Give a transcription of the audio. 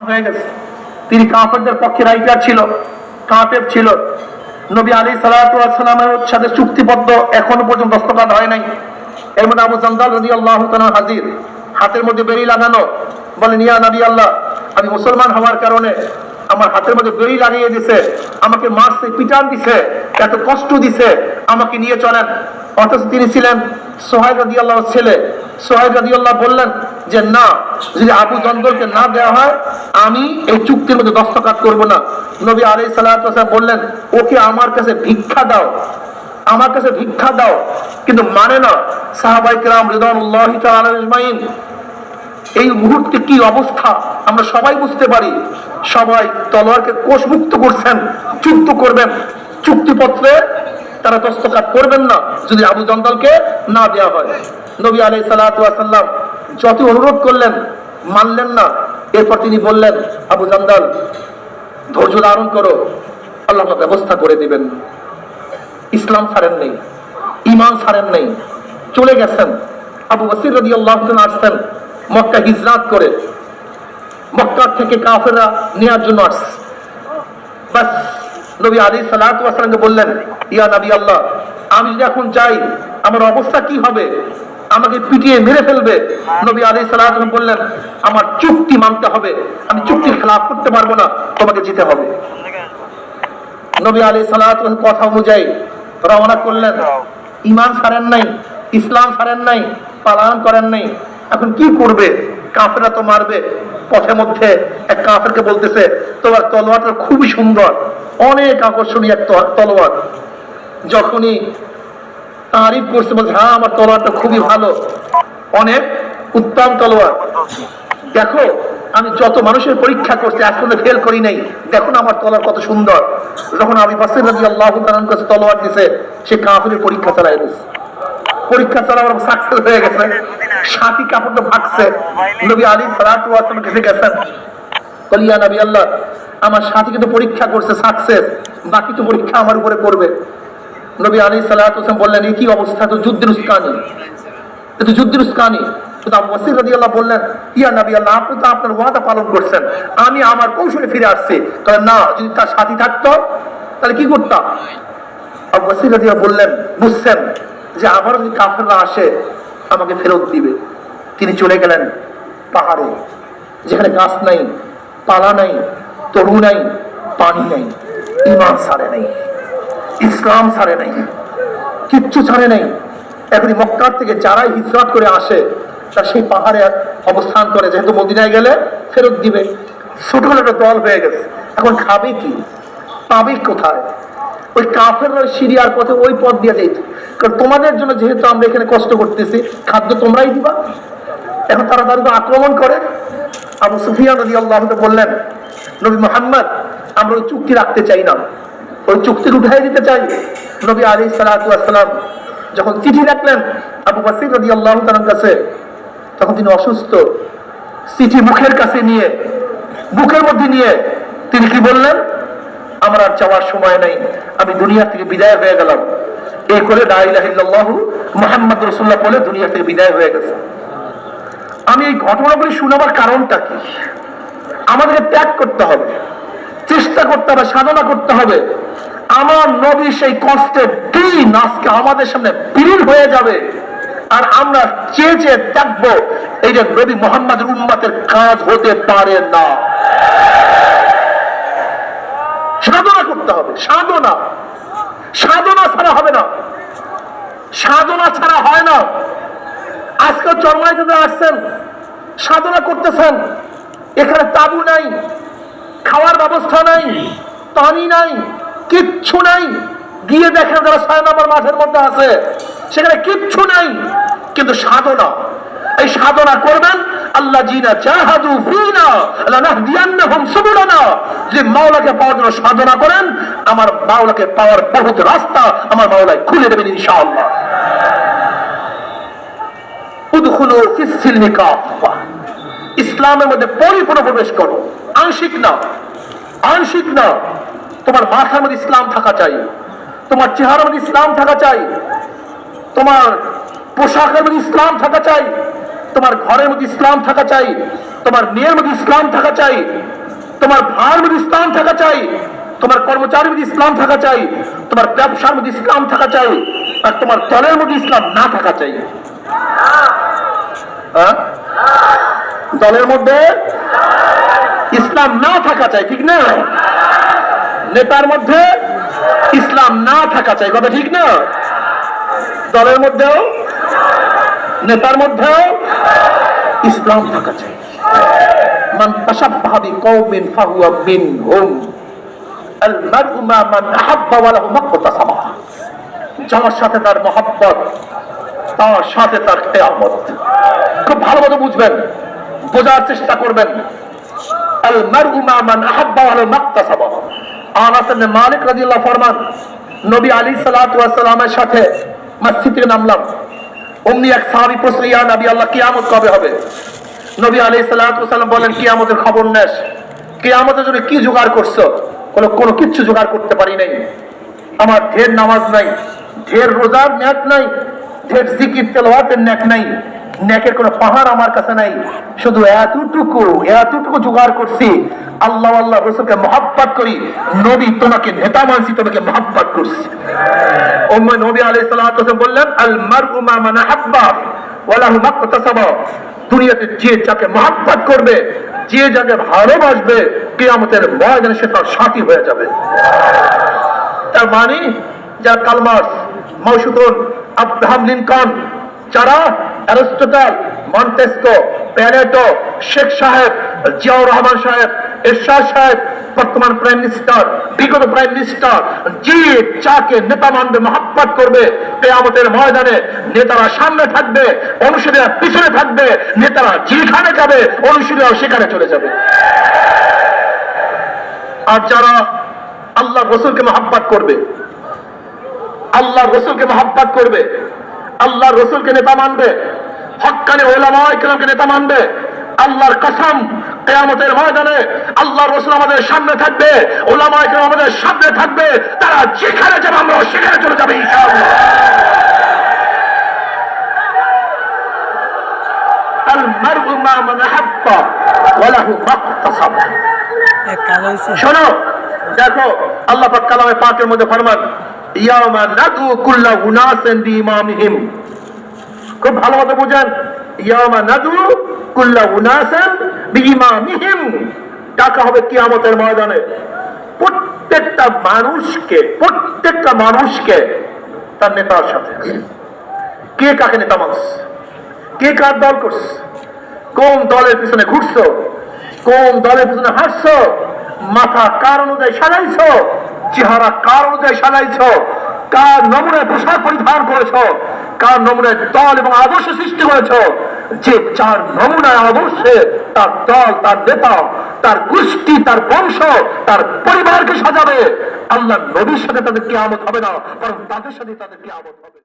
হয়ে গেছে। তিনি কাফেরদের পক্ষে রাইটার ছিল, কাফের ছিল। নবী আলী সাথে চুক্তিবদ্ধ এখনও পর্যন্ত দস্তকাত হয় নাই। এর মধ্যে আবু জান্দাল রদি আল্লাহ হাজির, হাতের মধ্যে বেরি লাগানো, বলেন, ইয়া নবী আল্লাহ, আমি মুসলমান হওয়ার কারণে আমার হাতের মধ্যে বেরি লাগিয়ে দিছে, আমাকে মারছে, পিটান দিছে, এত কষ্ট দিছে, আমাকে নিয়ে চলেন। অথচ তিনি ছিলেন সোহাইব রাদি আল্লাহ ছেলে। সোহাইব রাদি আল্লাহ বললেন যে, না, যদি আবু জন্দলকে না দেওয়া হয়, আমি এই চুক্তির মধ্যে দস্তকাত করব না। নবী আলী সাল্লাহ বললেন, ওকে আমার কাছে ভিক্ষা দাও। আমার কাছে ভিক্ষা দাও। কিন্তু মানে না সাহাবাই কিরাম রিদানুল্লাহ আলাইহিন এই মুহূর্তে কি অবস্থা? আমরা সবাই বুঝতে পারি। সবাই তলোয়ারকে কোষমুক্ত করছেন, চুক্ত করবেন। চুক্তিপত্রে তারা দস্তকাত করবেন না যদি আবু জন্দলকে না দেওয়া হয়। নবী আলাই সাল্লাম যত অনুরোধ করলেন, মানলেন না। এরপর তিনি বললেন, আবু জন্দল, ধৈর্য ধারণ করো আল্লাহ ব্যবস্থা করে দিবেন। ইসলাম ছাড়েন নেই ইমান ছাড়েন নেই। চলে গেছেন। আবু বসির রদি আল্লাহ আসছেন মক্কা হিজরাত করে। মক্কার থেকে কাফেরা নেওয়ার জন্য আসছে। বাস, নবী আলী সালাতামকে বললেন ইয়া নবী আল্লাহ, আমি যদি এখন যাই আমার অবস্থা কি হবে, আমাকে পিটিয়ে মেরে ফেলবে। নবী আলী সালাম বললেন, আমার চুক্তি মানতে হবে, আমি চুক্তির খেলাফ করতে পারব না, তোমাকে যেতে হবে। নবী আলী সালাম কথা অনুযায়ী রওনা করলেন। ইমান ছাড়েন নাই, ইসলাম ছাড়েন নাই, পালন করেন নাই। এখন কি করবে? কাফেরা তো মারবে। পথের মধ্যে এক কাফেরকে বলতেছে, তোমার তলোয়ারটা খুবই সুন্দর, অনেক আকর্ষণীয় এক তলোয়ার। যখনই তারিফ করছে, বলছে হ্যাঁ আমার তলোয়ারটা খুবই ভালো। অনেক উত্তম তলোয়ার। দেখো, আমি যত মানুষের পরীক্ষা করছি, আজ পর্যন্ত ফেল করি নাই। দেখো না আমার তলোয়ার কত সুন্দর। যখন আমি বাসির রাজি আল্লাহ কাছে তলোয়ার দিছে, সে কাফের পরীক্ষা চালাই দিছে। পরীক্ষা চালাবার সাকসেস হয়ে গেছে। সাথী কাপড়টা ভাগছে নবী আলী সালাতু ওয়াসালাম কাছে গেছেন কলিয়া নবী আল্লাহ, আমার সাথী কিন্তু পরীক্ষা করছে সাকসেস বাকি তো পরীক্ষা আমার উপরে করবে নবী আলী ওয়াসালাম বললেন এই কি অবস্থা? তো যুদ্ধের উস্কানি। এ তো যুদ্ধের উস্কানি বুঝছেন যে আবার যদি আসে, আমাকে ফেরত দিবে। তিনি চলে গেলেন পাহাড়ে, যেখানে গাছ নাই, পালা নাই, তরু নাই, পানি নাই ইমান ছাড়ে নাই। ইসলাম ছাড়ে নাই, কিচ্ছু ছাড়ে নাই। এখন মক্কার থেকে যারাই হিজরত করে আসে, তার সেই পাহাড়ে অবস্থান করে। যেহেতু মদিনায় গেলে ফেরত দিবে। ছোটখাটো একটা দল হয়ে গেছে। এখন খাবে কি? পাবে কোথায়? ওই কাফের সিরিয়ার পথে ওই পথ দিয়ে যেত কারণ তোমাদের জন্য যেহেতু আমরা এখানে কষ্ট করতেছি, খাদ্য তোমরাই দিবা। এখন তারা তার আক্রমণ করে। আবু সুফিয়ান নদী আল্লাহ বললেন, নবী মোহাম্মদ, আমরা ওই চুক্তি রাখতে চাই না। ওই চুক্তির উঠাই দিতে চাই। নবী আলী সালাতাম যখন চিঠি রাখলেন আবু বাসির নদী আল্লাহ কাছে, তখন তিনি অসুস্থ। চিঠি মুখের কাছে নিয়ে, বুকের মধ্যে নিয়ে তিনি কি বললেন? আমার আর যাওয়ার সময় নাই, আমি দুনিয়া থেকে বিদায় হয়ে গেলাম। এই করে লাইলাহিল্লাহু মোহাম্মদ রসুল্লাহ বলে দুনিয়া থেকে বিদায় হয়ে গেছে। আমি এই ঘটনাগুলি শোনাবার কারণটা কি? আমাদেরকে ত্যাগ করতে হবে। চেষ্টা করতে হবে, সাধনা করতে হবে। আমার নবী সেই কষ্টের দিন আজকে আমাদের সামনে বিলীন হয়ে যাবে। আর আমরা চেয়ে চেয়ে থাকব, এই যে নবী মোহাম্মদ উম্মাতের কাজ হতে পারে না। সাধনা করতে হবে, সাধনা। সাধনা ছাড়া হবে না। সাধনা ছাড়া হয় না। আজকে চরমাইতে আসছেন, সাধনা করতেছেন, এখানে তাবু নাই। খাওয়ার ব্যবস্থা নাই, পানি নাই, কিচ্ছু নাই। গিয়ে দেখেন যারা ছয় নম্বর মাঠের মধ্যে আছে, সেখানে কিচ্ছু নাই, কিন্তু সাধনা। এই সাধনা করবেন আল্লাহ জিনা জাহাদু ফিনা লানাহদিয়ান্নাহুম সুবুলানা। যে মাওলাকে পাওয়ার জন্য সাধনা করেন, আমার মাওলাকে পাওয়ার বহুত রাস্তা আমার মাওলায় খুলে দেবেন ইনশাআল্লাহ। উদখুলু ফিস সিলমি কাফা ইসলামের মধ্যে পরিপূর্ণ প্রবেশ করো। আংশিক না আংশিক না তোমার মাথার মধ্যে ইসলাম থাকা চাই, তোমার চেহারার মধ্যে ইসলাম থাকা চাই, তোমার পোশাকের মধ্যে ইসলাম থাকা চাই, তোমার ঘরের মধ্যে ইসলাম থাকা চাই, তোমার মেয়ের মধ্যে ইসলাম থাকা চাই, তোমার ভাইয়ের মধ্যে ইসলাম থাকা চাই, তোমার কর্মচারীর মধ্যে ইসলাম থাকা চাই, তোমার ব্যবসার মধ্যে ইসলাম থাকা চাই, আর তোমার দলের মধ্যে ইসলাম না থাকা চাই হ্যাঁ? দলের মধ্যে ইসলাম না থাকা চাই, ঠিক না? নেতার মধ্যে ইসলাম না থাকা চাই, কথা ঠিক না? দলের মধ্যেও নেতার মধ্যেও ইসলাম থাকা চাই। যার সাথে তার মহব্বত, তার সাথে তার কিয়ামত। খুব ভালো মতো বুঝবেন, বোঝার চেষ্টা করবেন। আল কবে হবে? নবী বলেন, কিয়ামতের খবর নেস। কিয়ামতের জন্য কি জোগাড় করছ? কোনো কোনো কিচ্ছু জোগাড় করতে পারি নাই। আমার ঢের নামাজ নাই, ঢের রোজার ন্যাক নাই, ঢের জিকির তেলাওয়াতের ন্যাক নাই। ন্যাকের কোনো পাহাড় আমার কাছে নাই। শুধু এতটুকু এতটুকু জোগাড় করছি। আল্লাহ আল্লাহ রসুলকে মহাব্বাত করি। নবী তোমাকে, নেতা মানছি তোমাকে মহাব্বাত করছি। ওম্মে নবী বললেন আল মান মাকতাসাবা দুনিয়াতে যে যাকে মহাব্বত করবে, যে যাকে ভালোবাসবে, কিয়ামতের ময়দানে সে তার সাথী হয়ে যাবে। তার মানে যারা Karl Marx Mao Zedong, Abraham Lincoln যারা Aristotle, Montesquieu, Pareto, Sheikh Saheb, Ziaur Rahman Saheb, Ershad Saheb, বর্তমান প্রাইম মিনিস্টার, বিগত প্রাইম মিনিস্টার, যে যাকে নেতা মানবে মহাব্বত করবে, কেয়ামতের ময়দানে নেতারা সামনে থাকবে অনুসারীরা পিছনে থাকবে, নেতারা যেখানে যাবে অনুসারীরাও সেখানে চলে যাবে। আর যারা আল্লাহ রসুলকে মহাব্বাত করবে, আল্লাহ রসুলকে মহাব্বাত করবে, আল্লাহ রসুলকে নেতা মানবে হকানি ওলামা ইকরামকে নেতা মানবে। আল্লাহর কসম কেয়ামতের ময়দানে আল্লাহর রসুল আমাদের সামনে থাকবে ওলামা ইকরাম আমাদের সামনে থাকবে তারা যেখানে যাবে আমরা সেখানে চলে যাবে ইনশাআল্লাহ। দেখো আল্লাহ পাক কালামে পাকের মধ্যে ফরমান ইয়ামা নাদু কুল্লা উনাসেন বিমামহিম খুব ভালো মতো বুঝেন। ইয়ামা নাদু কুল্লা উনাসিন বিইমামিহিম ডাকা হবে কিয়ামতের ময়দানে। প্রত্যেকটা মানুষকে প্রত্যেকটা মানুষকে তার নেতার সাথে কে কাকে নেতা মানুষ কে কার দল করছে কোন দলের পিছনে ঘুরছো কোন দলের পিছনে হাসছো মাথা কার অনুযায়ী সাজাইছো? চেহারা কার অনুযায়ী সাজাইছো? কার নমুনায় পোশাক পরিধান করেছ? কার নমুনায় দল এবং আদর্শ সৃষ্টি করেছ? যে চার নমুনায় আদর্শে তার দল, তার নেতা, তার গোষ্ঠী, তার বংশ, তার পরিবারকে সাজাবে। আল্লাহ নবীর সাথে তাদের কি আমত হবে না কারণ তাদের সাথে তাদের কি আমত হবে।